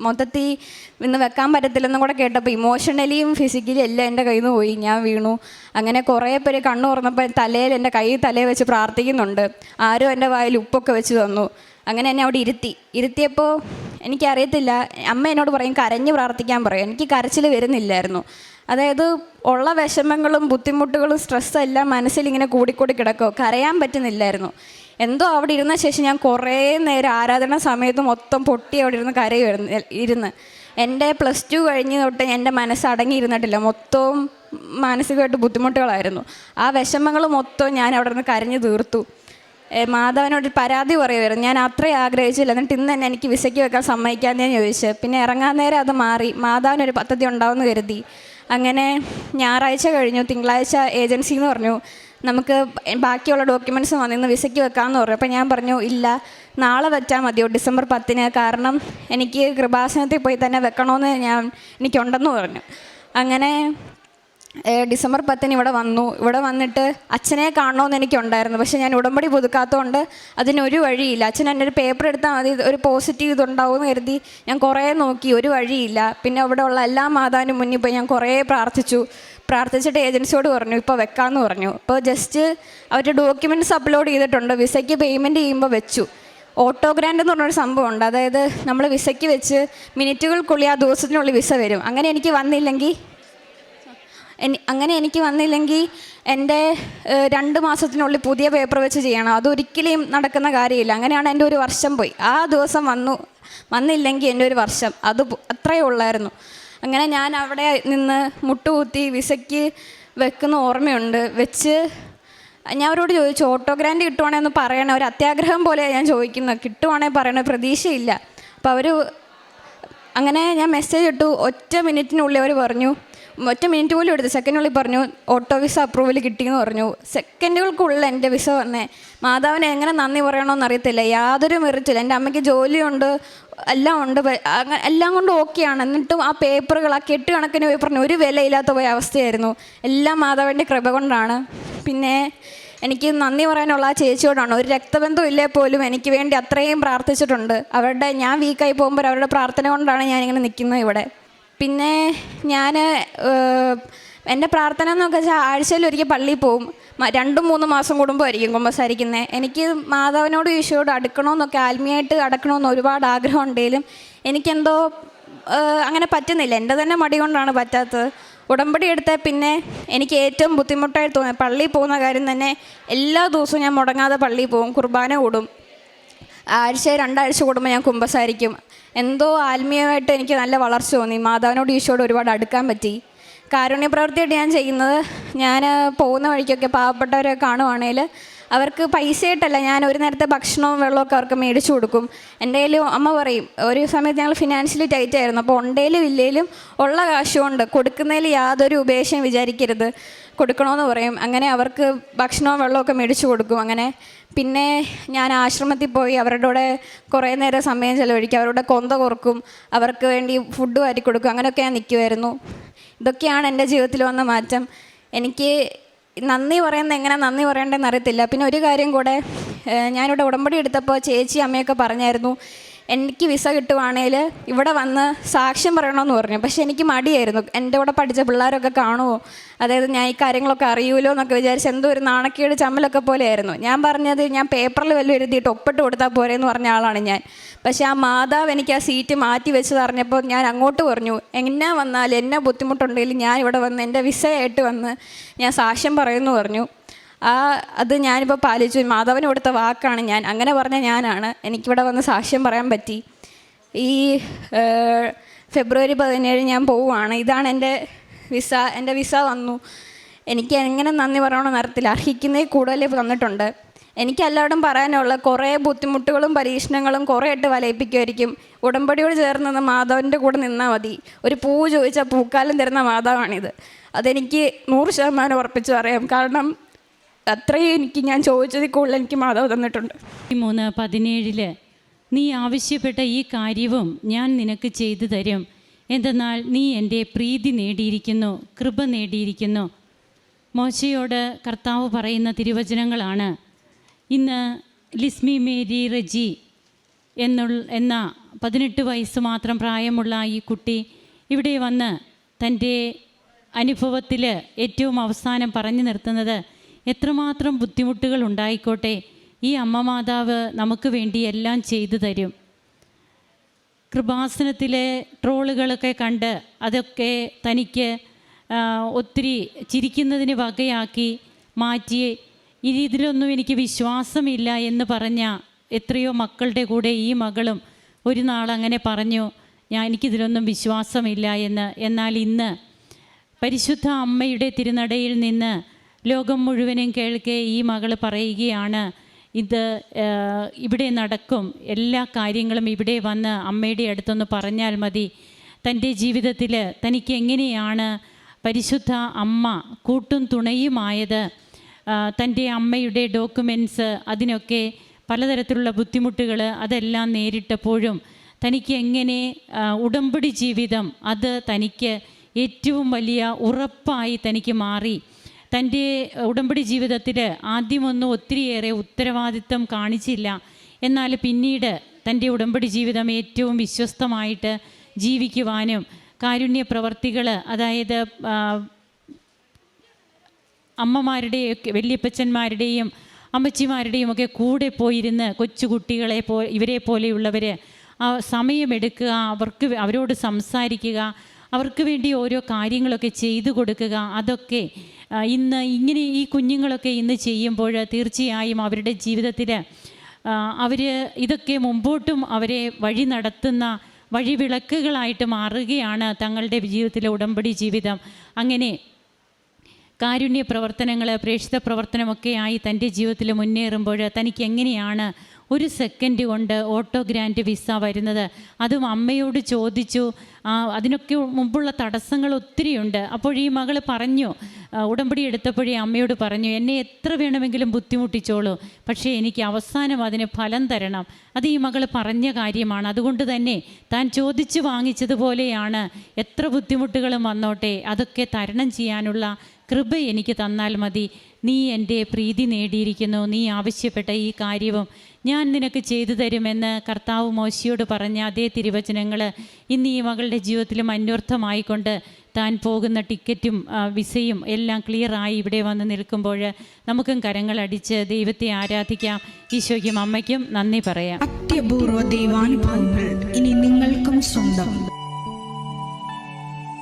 Speaker 1: മൊത്തത്തിൽ ഇന്ന് വെക്കാൻ പറ്റത്തില്ലെന്നും കൂടെ കേട്ടപ്പോൾ ഇമോഷണലിയും ഫിസിക്കലി എല്ലാം എന്റെ കയ്യിൽ നിന്ന് പോയി. ഞാൻ വീണു. അങ്ങനെ കുറേ പേര് കണ്ണു തുറന്നപ്പോൾ തലയിൽ എന്റെ കൈ തലയിൽ വെച്ച് പ്രാർത്ഥിക്കുന്നുണ്ട്. ആരും എന്റെ വായിൽ ഉപ്പൊക്കെ വെച്ച് തന്നു. അങ്ങനെ എന്നെ അവിടെ ഇരുത്തി. ഇരുത്തിയപ്പോൾ എനിക്കറിയത്തില്ല അമ്മ എന്നോട് പറയും കരഞ്ഞ് പ്രാർത്ഥിക്കാൻ പറയും. എനിക്ക് കരച്ചിൽ വരുന്നില്ലായിരുന്നു. അതായത് ഉള്ള വിഷമങ്ങളും ബുദ്ധിമുട്ടുകളും സ്ട്രെസ്സും എല്ലാം മനസ്സിൽ ഇങ്ങനെ കൂടിക്കൂടി കിടക്കുമോ കരയാൻ പറ്റുന്നില്ലായിരുന്നു. എന്തോ അവിടെ ഇരുന്ന ശേഷം ഞാൻ കുറേ നേരം ആരാധന സമയത്ത് മൊത്തം പൊട്ടി അവിടെ ഇരുന്ന് കരയുമായിരുന്നു ഇരുന്ന്. എന്റെ പ്ലസ് ടു കഴിഞ്ഞ് തൊട്ട് എന്റെ മനസ്സ് അടങ്ങിയിരുന്നിട്ടില്ല. മൊത്തവും മാനസികമായിട്ട് ബുദ്ധിമുട്ടുകളായിരുന്നു. ആ വിഷമങ്ങൾ മൊത്തം ഞാൻ അവിടെ നിന്ന് കരഞ്ഞു തീർത്തു. മാധവനോട് പരാതി പറയുമായിരുന്നു ഞാൻ അത്രയും ആഗ്രഹിച്ചില്ല. എന്നിട്ട് ഇന്ന് തന്നെ എനിക്ക് വിസയ്ക്ക് വെക്കാൻ സമ്മതിക്കാമെന്ന് ഞാൻ ചോദിച്ചു. പിന്നെ ഇറങ്ങാൻ നേരം അത് മാറി. മാധവനൊരു പദ്ധതി ഉണ്ടാവുമെന്ന് കരുതി. അങ്ങനെ ഞായറാഴ്ച കഴിഞ്ഞു. തിങ്കളാഴ്ച ഏജൻസി എന്ന് പറഞ്ഞു. നമുക്ക് ബാക്കിയുള്ള ഡോക്യുമെന്റ്സ് വന്നിന്ന് വിസയ്ക്ക് വെക്കാമെന്ന് പറഞ്ഞു. അപ്പോൾ ഞാൻ പറഞ്ഞു ഇല്ല നാളെ വെച്ചാൽ മതിയോ? ഡിസംബർ പത്തിന്. കാരണം എനിക്ക് കൃപാസനത്തിൽ പോയി തന്നെ വെക്കണമെന്ന് ഞാൻ എനിക്കുണ്ടെന്ന് പറഞ്ഞു. അങ്ങനെ ഡിസംബർ പത്തിന് ഇവിടെ വന്നു. ഇവിടെ വന്നിട്ട് അച്ഛനെ കാണണമെന്ന് എനിക്കുണ്ടായിരുന്നു. പക്ഷെ ഞാൻ ഉടമ്പടി പുതുക്കാത്തതുകൊണ്ട് അതിനൊരു വഴിയില്ല. അച്ഛൻ എന്റെ ഒരു പേപ്പർ എടുത്താൽ മതി ഒരു പോസിറ്റീവ് ഇതുണ്ടാവുമെന്ന് കരുതി ഞാൻ കുറേ നോക്കി ഒരു വഴിയില്ല. പിന്നെ അവിടെ ഉള്ള എല്ലാ മാതാവിനും മുന്നിൽ പോയി ഞാൻ കുറേ പ്രാർത്ഥിച്ചു. പ്രാർത്ഥിച്ചിട്ട് ഏജൻസിയോട് പറഞ്ഞു ഇപ്പോൾ വെക്കാമെന്ന് പറഞ്ഞു. ഇപ്പോൾ ജസ്റ്റ് അവരുടെ ഡോക്യുമെന്റ്സ് അപ്ലോഡ് ചെയ്തിട്ടുണ്ട്. വിസയ്ക്ക് പേയ്മെന്റ് ചെയ്യുമ്പോൾ വെച്ചു. ഓട്ടോ ഗ്രാൻഡ് എന്ന് പറഞ്ഞൊരു സംഭവമുണ്ട്. അതായത് നമ്മൾ വിസയ്ക്ക് വെച്ച് മിനിറ്റുകൾക്കുള്ളിൽ ആ ദിവസത്തിനുള്ളിൽ വിസ വരും. അങ്ങനെ എനിക്ക് വന്നില്ലെങ്കിൽ അങ്ങനെ എനിക്ക് വന്നില്ലെങ്കിൽ എന്റെ രണ്ട് മാസത്തിനുള്ളിൽ പുതിയ പേപ്പർ വെച്ച് ചെയ്യണം. അതൊരിക്കലും നടക്കുന്ന കാര്യമില്ല. അങ്ങനെയാണ് എന്റെ ഒരു വർഷം പോയി. ആ ദിവസം വന്നു വന്നില്ലെങ്കിൽ എന്റെ ഒരു വർഷം. അത് അത്രയേ ഉള്ളായിരുന്നു. അങ്ങനെ ഞാൻ അവിടെ നിന്ന് മുട്ടുകുത്തി വിസയ്ക്ക് വെക്കുന്ന ഓർമ്മയുണ്ട്. വെച്ച് ഞാൻ അവരോട് ചോദിച്ചു ഓട്ടോ ഗ്രാൻഡ് കിട്ടുവാണെങ്കിൽ ഒന്ന് പറയണേ. ഒരു അത്യാഗ്രഹം പോലെ ഞാൻ ചോദിക്കുന്നത് കിട്ടുവാണെങ്കിൽ പറയണേ. പ്രതീക്ഷയില്ല. അപ്പോൾ അവർ അങ്ങനെ ഞാൻ മെസ്സേജ് ഇട്ടു. ഒറ്റ മിനിറ്റിനുള്ളിൽ അവർ പറഞ്ഞു ഒറ്റ മിനിറ്റ് പോലും എടുത്തു സെക്കൻഡുള്ളിൽ പറഞ്ഞു ഓട്ടോ വിസ അപ്രൂവൽ കിട്ടിയെന്ന് പറഞ്ഞു. സെക്കൻഡുകൾക്കുള്ളിൽ എന്റെ വിസ വന്നേ. മാതാവിനെ എങ്ങനെ നന്ദി പറയണമെന്ന് അറിയത്തില്ല. യാതൊരു മെറിറ്റില്ല എന്റെ അമ്മയ്ക്ക് ജോലിയുണ്ട് എല്ലാം ഉണ്ട് എല്ലാം കൊണ്ടും ഓക്കെയാണ് എന്നിട്ടും ആ പേപ്പറുകൾ ആ കെട്ട് കണക്കിന് പേപ്പറിന് ഒരു വിലയില്ലാത്ത പോയ അവസ്ഥയായിരുന്നു. എല്ലാം മാതാവിന്റെ കൃപ കൊണ്ടാണ്. പിന്നെ എനിക്ക് നന്ദി പറയാനുള്ള ആ ചേച്ചിയോടാണ്. ഒരു രക്തബന്ധം ഇല്ലേ പോലും എനിക്ക് വേണ്ടി അത്രയും പ്രാർത്ഥിച്ചിട്ടുണ്ട്. അവരുടെ ഞാൻ വീക്കായി പോകുമ്പോൾ അവരുടെ പ്രാർത്ഥന കൊണ്ടാണ് ഞാനിങ്ങനെ നിൽക്കുന്നത് ഇവിടെ. പിന്നെ ഞാൻ എന്റെ പ്രാർത്ഥന എന്നൊക്കെ വെച്ചാൽ ആഴ്ചയിൽ ഒരിക്കൽ പള്ളിയിൽ പോവും. രണ്ടും മൂന്നും മാസം കൂടുമ്പോൾ ആയിരിക്കും കുമ്പസാരിക്കുന്നത് എനിക്ക് മാതാവിനോട് ഈശോയോട് അടുക്കണമെന്നൊക്കെ ആത്മീയമായിട്ട് അടക്കണമെന്ന് ഒരുപാട് ആഗ്രഹം ഉണ്ടെങ്കിലും എനിക്കെന്തോ അങ്ങനെ പറ്റുന്നില്ല. എന്റെ തന്നെ മടി കൊണ്ടാണ് പറ്റാത്തത്. ഉടമ്പടി എടുത്താൽ പിന്നെ എനിക്ക് ഏറ്റവും ബുദ്ധിമുട്ടായി തോന്നി പള്ളിയിൽ പോകുന്ന കാര്യം തന്നെ എല്ലാ ദിവസവും ഞാൻ മുടങ്ങാതെ പള്ളിയിൽ പോകും കുർബാന കൂടും. ആഴ്ച രണ്ടാഴ്ച കൂടുമ്പോൾ ഞാൻ കുമ്പസാരിക്കും. എന്തോ ആത്മീയമായിട്ട് എനിക്ക് നല്ല വളർച്ച തോന്നി. മാതാവിനോട് ഈശോയോട് ഒരുപാട് അടുക്കാൻ പറ്റി. കാരുണ്യ പ്രവൃത്തിയായിട്ട് ഞാൻ ചെയ്യുന്നത് ഞാൻ പോകുന്ന വഴിക്കൊക്കെ പാവപ്പെട്ടവരെ കാണുവാണെങ്കിൽ അവർക്ക് പൈസയായിട്ടല്ല. ഞാൻ ഒരു നേരത്തെ ഭക്ഷണവും വെള്ളമൊക്കെ അവർക്ക് മേടിച്ചു കൊടുക്കും. എന്റെ അമ്മ പറയും ഒരു സമയത്ത് ഞങ്ങൾ ഫിനാൻഷ്യലി ടൈറ്റ് ആയിരുന്നു. അപ്പോൾ ഉണ്ടേലും ഇല്ലേലും ഉള്ള കാശ് കൊടുക്കുന്നതിൽ യാതൊരു ഉപേക്ഷയും വിചാരിക്കരുത്. കൊടുക്കണമെന്ന് പറയും. അങ്ങനെ അവർക്ക് ഭക്ഷണവും വെള്ളമൊക്കെ മേടിച്ചു കൊടുക്കും. അങ്ങനെ പിന്നെ ഞാൻ ആശ്രമത്തിൽ പോയി അവരുടെ കൂടെ കുറേ നേരം സമയം ചിലവഴിക്കും. അവരുടെ കൊന്ത കുറക്കും. അവർക്ക് വേണ്ടി ഫുഡ് വാരി കൊടുക്കും. അങ്ങനെയൊക്കെ ഞാൻ നിൽക്കുമായിരുന്നു ഇതൊക്കെയാണ് എന്റെ ജീവിതത്തിൽ വന്ന മാറ്റം. എനിക്ക് നന്ദി പറയുന്നത് എങ്ങനെ നന്ദി പറയേണ്ടതെന്ന് അറിയത്തില്ല. പിന്നെ ഒരു കാര്യം കൂടെ ഞാനിവിടെ ഉടമ്പടി എടുത്തപ്പോൾ ചേച്ചി അമ്മയൊക്കെ പറഞ്ഞായിരുന്നു. എനിക്ക് വിസ കിട്ടുവാണെങ്കിൽ ഇവിടെ വന്ന് സാക്ഷ്യം പറയണമെന്ന് പറഞ്ഞു. പക്ഷേ എനിക്ക് മടിയായിരുന്നു. എന്റെ കൂടെ പഠിച്ച പിള്ളേരൊക്കെ കാണുമോ അതായത് ഞാൻ ഈ കാര്യങ്ങളൊക്കെ അറിയൂലോ എന്നൊക്കെ വിചാരിച്ച് എന്തോ ഒരു നാണക്കേട് ചമ്മലൊക്കെ പോലെയായിരുന്നു. ഞാൻ പറഞ്ഞത് ഞാൻ പേപ്പറിൽ വല്ലതും എഴുതിയിട്ട് ഒപ്പിട്ട് കൊടുത്താൽ പോരെ എന്ന് പറഞ്ഞ ആളാണ് ഞാൻ. പക്ഷേ ആ മാതാവ് എനിക്ക് ആ സീറ്റ് മാറ്റി വെച്ച് പറഞ്ഞപ്പോൾ ഞാൻ അങ്ങോട്ട് പറഞ്ഞു എന്നെ വന്നാൽ എന്നെ ബുദ്ധിമുട്ടുണ്ടെങ്കിലും ഞാൻ ഇവിടെ വന്ന് എന്റെ വിസയായിട്ട് വന്ന് ഞാൻ സാക്ഷ്യം പറയുമെന്ന് പറഞ്ഞു. ആ അത് ഞാനിപ്പോൾ പാലിച്ചു. മാധവന് കൊടുത്ത വാക്കാണ് ഞാൻ. അങ്ങനെ പറഞ്ഞ ഞാനാണ്. എനിക്കിവിടെ വന്ന് സാക്ഷ്യം പറയാൻ പറ്റി. ഈ ഫെബ്രുവരി പതിനേഴ് ഞാൻ പോവുകയാണ്. ഇതാണ് എന്റെ വിസ. എന്റെ വിസ വന്നു. എനിക്ക് എങ്ങനെ നന്ദി പറയണമെന്ന് അറിയത്തില്ല. അർഹിക്കുന്നേ കൂടുതൽ തന്നിട്ടുണ്ട് എനിക്ക് എല്ലാവരും പറയാനുള്ള കുറേ ബുദ്ധിമുട്ടുകളും പരീക്ഷണങ്ങളും കുറേ ഇട്ട് വലയിപ്പിക്കുമായിരിക്കും ഉടമ്പടിയോട് ചേർന്ന് മാധവന്റെ കൂടെ നിന്നാൽ മതി. ഒരു പൂ ചോദിച്ചാൽ പൂക്കാലം തരുന്ന മാധവാണിത് അതെനിക്ക് നൂറ് ശതമാനം ഉറപ്പിച്ച് പറയാം. കാരണം അത്രയും എനിക്ക് ഞാൻ ചോദിച്ചതിൽ കൂടുതൽ എനിക്ക് മാതാവ് തന്നിട്ടുണ്ട്.
Speaker 2: മൂന്ന് പതിനേഴിൽ നീ ആവശ്യപ്പെട്ട ഈ കാര്യവും ഞാൻ നിനക്ക് ചെയ്തു തരും. എന്തെന്നാൽ നീ എന്റെ പ്രീതി നേടിയിരിക്കുന്നു കൃപ നേടിയിരിക്കുന്നു. മോശയോട് കർത്താവ് പറയുന്ന തിരുവചനങ്ങളാണ്. ഇന്ന് ലിസ്മി മേരി റജി എന്നുള്ള എന്ന പതിനെട്ട് വയസ്സ് മാത്രം പ്രായമുള്ള ഈ കുട്ടി ഇവിടെ വന്ന് തന്റെ അനുഭവത്തിൽ ഏറ്റവും അവസാനം പറഞ്ഞു നിർത്തുന്നത് എത്രമാത്രം ബുദ്ധിമുട്ടുകൾ ഉണ്ടായിക്കോട്ടെ ഈ അമ്മ മാതാവ് നമുക്ക് വേണ്ടി എല്ലാം ചെയ്തു തരും. കൃപാസനത്തിലെ ട്രോളുകളൊക്കെ കണ്ട് അതൊക്കെ തനിക്ക് ഒത്തിരി ചിരിക്കുന്നതിന് വകയാക്കി മാറ്റി ഇതിലൊന്നും എനിക്ക് വിശ്വാസമില്ല എന്ന് പറഞ്ഞ എത്രയോ മക്കളുടെ കൂടെ ഈ മകളും ഒരു നാൾ അങ്ങനെ പറഞ്ഞു ഞാൻ എനിക്കിതിലൊന്നും വിശ്വാസമില്ല എന്ന്. എന്നാൽ ഇന്ന് പരിശുദ്ധ അമ്മയുടെ തിരുനടയിൽ നിന്ന് ലോകം മുഴുവനും കേൾക്കെ ഈ മകൾ പറയുകയാണ്. ഇത് ഇവിടെ നടക്കും. എല്ലാ കാര്യങ്ങളും ഇവിടെ വന്ന് അമ്മയുടെ അടുത്തൊന്ന് പറഞ്ഞാൽ മതി. തന്റെ ജീവിതത്തിൽ തനിക്ക് എങ്ങനെയാണ് പരിശുദ്ധ അമ്മ കൂട്ടും തുണയുമായത്? തന്റെ അമ്മയുടെ ഡോക്യുമെന്റ്സ് അതിനൊക്കെ പലതരത്തിലുള്ള ബുദ്ധിമുട്ടുകൾ അതെല്ലാം നേരിട്ടപ്പോഴും തനിക്ക് എങ്ങനെ ഉടമ്പടി ജീവിതം അത് തനിക്ക് ഏറ്റവും വലിയ ഉറപ്പായി തനിക്ക് മാറി. തന്റെ ഉടമ്പടി ജീവിതത്തിൽ ആദ്യമൊന്നും ഒത്തിരിയേറെ ഉത്തരവാദിത്വം കാണിച്ചില്ല. എന്നാൽ പിന്നീട് തന്റെ ഉടമ്പടി ജീവിതം ഏറ്റവും വിശ്വസ്തമായിട്ട് ജീവിക്കുവാനും കാരുണ്യ പ്രവർത്തികൾ അതായത് അമ്മമാരുടെയും വല്യപ്പച്ചന്മാരുടെയും അമ്മച്ചിമാരുടെയും ഒക്കെ കൂടെ പോയിരുന്ന് കൊച്ചുകുട്ടികളെ പോ ഇവരെ പോലെയുള്ളവർ സമയമെടുക്കുക അവർക്ക് അവരോട് സംസാരിക്കുക അവർക്ക് വേണ്ടി ഓരോ കാര്യങ്ങളൊക്കെ ചെയ്തു കൊടുക്കുക അതൊക്കെ ഇന്ന് ഇങ്ങനെ ഈ കുഞ്ഞുങ്ങളൊക്കെ ഇന്ന് ചെയ്യുമ്പോൾ തീർച്ചയായും അവരുടെ ജീവിതത്തിൽ അവർ ഇതൊക്കെ മുമ്പോട്ടും അവരെ വഴി നടത്തുന്ന വഴിവിളക്കുകളായിട്ട് മാറുകയാണ് തങ്ങളുടെ ജീവിതത്തിലെ ഉടമ്പടി ജീവിതം. അങ്ങനെ കാരുണ്യ പ്രവർത്തനങ്ങൾ പ്രേക്ഷിത പ്രവർത്തനമൊക്കെയായി തന്റെ ജീവിതത്തിൽ മുന്നേറുമ്പോൾ തനിക്ക് എങ്ങനെയാണ് ഒരു സെക്കൻഡ് കൊണ്ട് ഓട്ടോ ഗ്രാൻഡ് വിസ വരുന്നത്. അതും അമ്മയോട് ചോദിച്ചു. അതിനൊക്കെ മുമ്പുള്ള തടസ്സങ്ങൾ ഒത്തിരിയുണ്ട് അപ്പോൾ ഈ മകൾ പറഞ്ഞു ഉടമ്പടി എടുത്തപ്പോഴേ അമ്മയോട് പറഞ്ഞു എന്നെ എത്ര വേണമെങ്കിലും ബുദ്ധിമുട്ടിച്ചോളൂ. പക്ഷേ എനിക്ക് അവസാനം അതിന് ഫലം തരണം. അത് ഈ മകൾ പറഞ്ഞ കാര്യമാണ്. അതുകൊണ്ട് തന്നെ താൻ ചോദിച്ചു വാങ്ങിച്ചതുപോലെയാണ് എത്ര ബുദ്ധിമുട്ടുകളും വന്നോട്ടെ. അതൊക്കെ തരണം ചെയ്യാനുള്ള കൃപ എനിക്ക് തന്നാൽ മതി. നീ എന്റെ പ്രീതി നേടിയിരിക്കുന്നു. നീ ആവശ്യപ്പെട്ട ഈ കാര്യവും ഞാൻ നിനക്ക് ചെയ്തു തരുമെന്ന് കർത്താവ് മോശിയോട് പറഞ്ഞ അതേ തിരുവചനങ്ങൾ ഇന്ന് ഈ മകളുടെ ജീവിതത്തിലും അന്വർത്ഥമായിക്കൊണ്ട് താൻ പോകുന്ന ടിക്കറ്റും വിസയും എല്ലാം ക്ലിയറായി ഇവിടെ വന്ന് നിൽക്കുമ്പോൾ നമുക്കും കരങ്ങളടിച്ച് ദൈവത്തെ ആരാധിക്കാം. ഈശോയ്ക്കും അമ്മയ്ക്കും നന്ദി പറയാം.
Speaker 3: അത്യപൂർവ ദൈവാനുഭവങ്ങൾ ഇനി നിങ്ങൾക്കും സ്വന്തം.